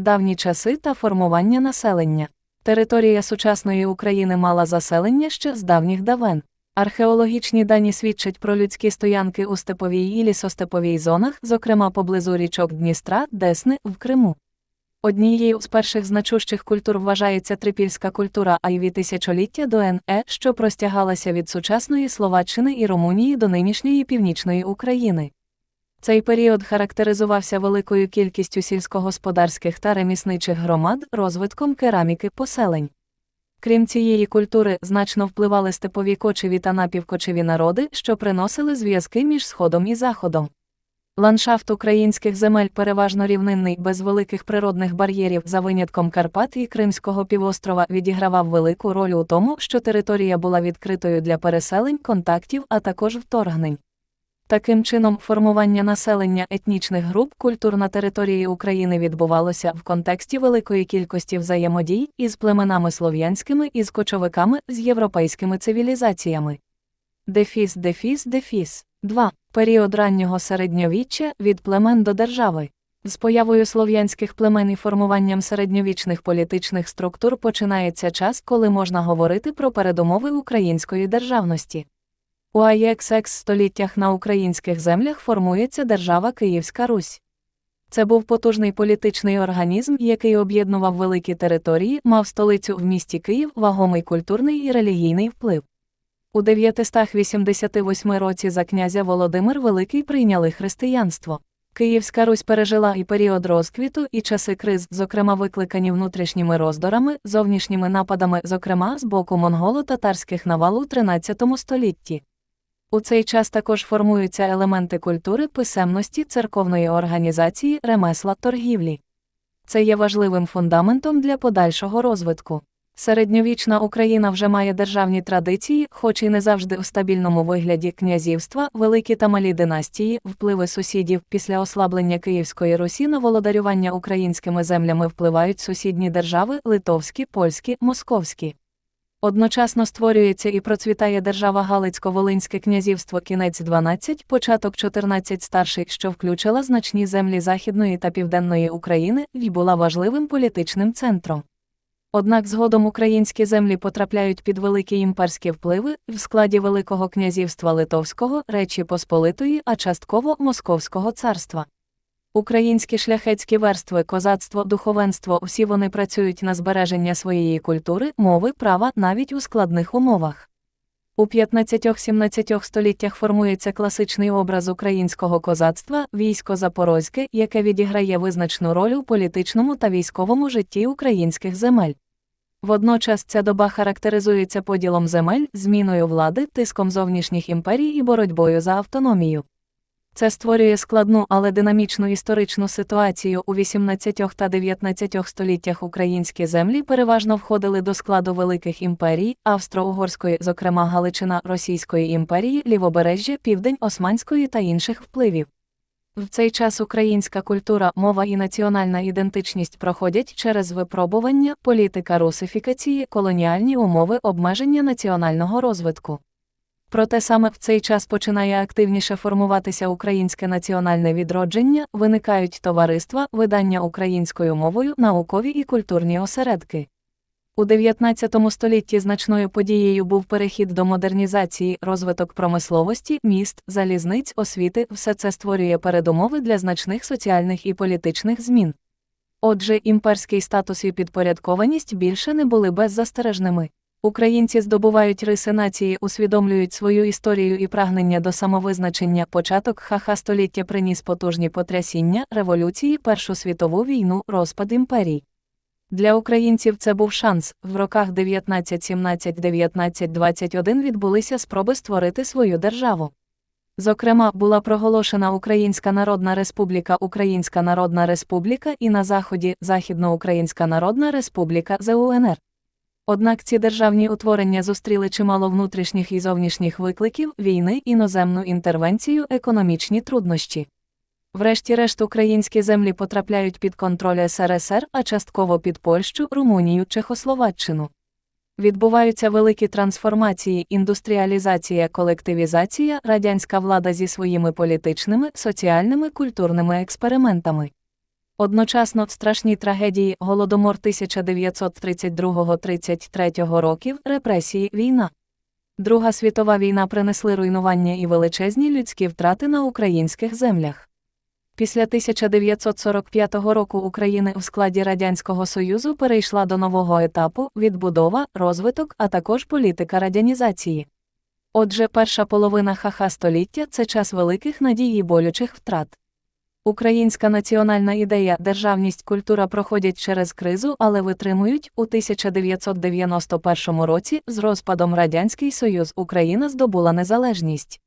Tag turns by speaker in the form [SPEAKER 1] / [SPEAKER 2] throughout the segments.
[SPEAKER 1] давні часи та формування населення. Територія сучасної України мала заселення ще з давніх давен. Археологічні дані свідчать про людські стоянки у степовій і лісостеповій зонах, зокрема поблизу річок Дністра, Десни в Криму. Однією з перших значущих культур вважається трипільська культура Айві тисячоліття до НЕ, що простягалася від сучасної Словаччини і Румунії до нинішньої північної України. Цей період характеризувався великою кількістю сільськогосподарських та ремісничих громад, розвитком кераміки поселень. Крім цієї культури, значно впливали степові кочеві та напівкочеві народи, що приносили зв'язки між Сходом і Заходом. Ландшафт українських земель переважно рівнинний, без великих природних бар'єрів, за винятком Карпат і Кримського півострова, відігравав велику роль у тому, що територія була відкритою для переселень, контактів, а також вторгнень. Таким чином, формування населення етнічних груп культур на території України відбувалося в контексті великої кількості взаємодій із племенами слов'янськими і з кочовиками з європейськими цивілізаціями. Дефіс, дефіс, дефіс. 2. Період раннього середньовіччя від племен до держави. З появою слов'янських племен і формуванням середньовічних політичних структур починається час, коли можна говорити про передумови української державності. У IXX століттях на українських землях формується держава Київська Русь. Це був потужний політичний організм, який об'єднував великі території, мав столицю в місті Київ, вагомий культурний і релігійний вплив. У 988 році за князя Володимир Великий прийняли християнство. Київська Русь пережила і період розквіту, і часи криз, зокрема викликані внутрішніми роздорами, зовнішніми нападами, зокрема з боку монголо-татарських навал у 13 столітті. У цей час також формуються елементи культури, писемності, церковної організації, ремесла, торгівлі. Це є важливим фундаментом для подальшого розвитку. Середньовічна Україна вже має державні традиції, хоч і не завжди у стабільному вигляді князівства, великі та малі династії, впливи сусідів після ослаблення Київської Русі на володарювання українськими землями впливають сусідні держави литовські, польські, московські. Одночасно створюється і процвітає держава Галицько-Волинське князівство кінець 12, початок 14 старший, що включила значні землі Західної та Південної України і була важливим політичним центром. Однак згодом українські землі потрапляють під великі імперські впливи в складі Великого князівства Литовського, Речі Посполитої, а частково Московського царства. Українські шляхетські верстви, козацтво, духовенство всі вони працюють на збереження своєї культури, мови, права навіть у складних умовах. У 15-17 століттях формується класичний образ українського козацтва, військо Запорозьке, яке відіграє визначну роль у політичному та військовому житті українських земель. Водночас ця доба характеризується поділом земель, зміною влади, тиском зовнішніх імперій і боротьбою за автономію. Це створює складну, але динамічну історичну ситуацію у 18 та 19 століттях українські землі переважно входили до складу великих імперій, Австро-Угорської, зокрема Галичина Російської імперії, Лівобережжя, Південь Османської та інших впливів. В цей час українська культура, мова і національна ідентичність проходять через випробування, політика русифікації, колоніальні умови обмеження національного розвитку. Проте саме в цей час починає активніше формуватися українське національне відродження, виникають товариства, видання українською мовою, наукові і культурні осередки. У 19 столітті значною подією був перехід до модернізації, розвиток промисловості, міст, залізниць, освіти, все це створює передумови для значних соціальних і політичних змін. Отже, імперський статус і підпорядкованість більше не були беззастережними. Українці здобувають риси нації, усвідомлюють свою історію і прагнення до самовизначення. Початок ха-ха століття приніс потужні потрясіння, революції, Першу світову війну, розпад імперій. Для українців це був шанс. В роках 1917-1921 відбулися спроби створити свою державу. Зокрема, була проголошена Українська Народна Республіка, Українська Народна Республіка і на Заході Західноукраїнська Народна Республіка ЗУНР. Однак ці державні утворення зустріли чимало внутрішніх і зовнішніх викликів, війни, іноземну інтервенцію, економічні труднощі. Врешті-решт українські землі потрапляють під контроль СРСР, а частково під Польщу, Румунію, Чехословаччину. Відбуваються великі трансформації, індустріалізація, колективізація, радянська влада зі своїми політичними, соціальними, культурними експериментами. Одночасно в страшній трагедії Голодомор 1932-33 років, репресії, війна. Друга світова війна принесли руйнування і величезні людські втрати на українських землях. Після 1945 року України у складі Радянського Союзу перейшла до нового етапу відбудова, розвиток, а також політика радянізації. Отже, перша половина ха-ха століття це час великих надій і болючих втрат. Українська національна ідея, державність, культура проходять через кризу, але витримують у 1991 році з розпадом Радянський Союз Україна здобула незалежність.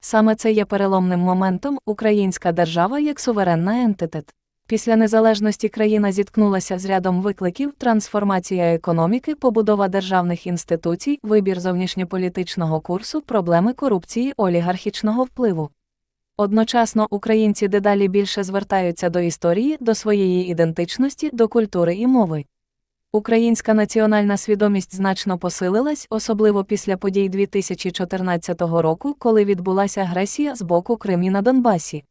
[SPEAKER 1] Саме це є переломним моментом українська держава як суверенна ентитет. Після незалежності країна зіткнулася з рядом викликів: трансформація економіки, побудова державних інституцій, вибір зовнішньополітичного курсу, проблеми корупції, олігархічного впливу. Одночасно українці дедалі більше звертаються до історії, до своєї ідентичності, до культури і мови. Українська національна свідомість значно посилилась, особливо після подій 2014 року, коли відбулася агресія з боку Кримі на Донбасі.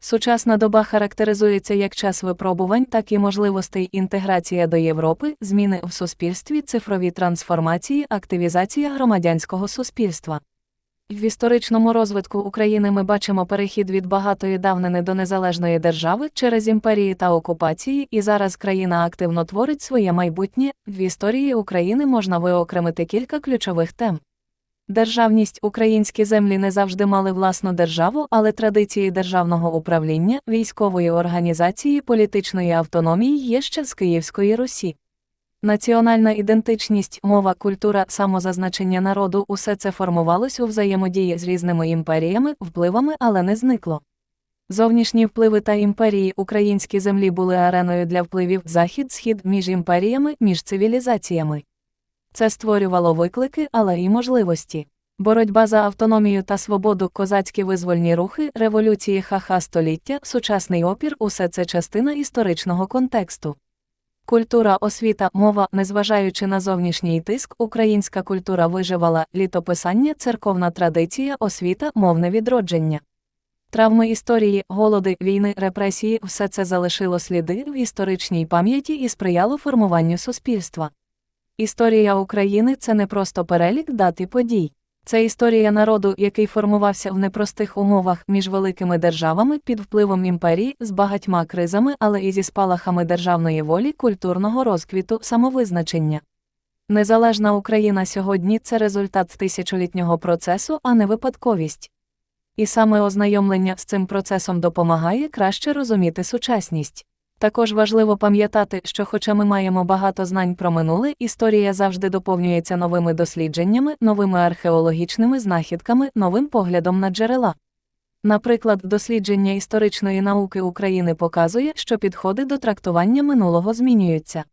[SPEAKER 1] Сучасна доба характеризується як час випробувань, так і можливостей інтеграція до Європи, зміни в суспільстві, цифрові трансформації, активізація громадянського суспільства. В історичному розвитку України ми бачимо перехід від багатої давнини до незалежної держави через імперії та окупації, і зараз країна активно творить своє майбутнє. В історії України можна виокремити кілька ключових тем. Державність українські землі не завжди мали власну державу, але традиції державного управління, військової організації, політичної автономії є ще з Київської Русі. Національна ідентичність, мова, культура, самозазначення народу усе це формувалось у взаємодії з різними імперіями, впливами, але не зникло. Зовнішні впливи та імперії українські землі були ареною для впливів захід-схід між імперіями, між цивілізаціями. Це створювало виклики, але й можливості. Боротьба за автономію та свободу, козацькі визвольні рухи, революції ха-ха століття, сучасний опір усе це частина історичного контексту. Культура, освіта, мова, незважаючи на зовнішній тиск, українська культура виживала, літописання, церковна традиція, освіта, мовне відродження. Травми історії, голоди, війни, репресії все це залишило сліди в історичній пам'яті і сприяло формуванню суспільства. Історія України це не просто перелік дат і подій. Це історія народу, який формувався в непростих умовах між великими державами під впливом імперії з багатьма кризами, але і зі спалахами державної волі, культурного розквіту, самовизначення. Незалежна Україна сьогодні це результат тисячолітнього процесу, а не випадковість. І саме ознайомлення з цим процесом допомагає краще розуміти сучасність. Також важливо пам'ятати, що, хоча ми маємо багато знань про минуле, історія завжди доповнюється новими дослідженнями, новими археологічними знахідками, новим поглядом на джерела. Наприклад, дослідження історичної науки України показує, що підходи до трактування минулого змінюються.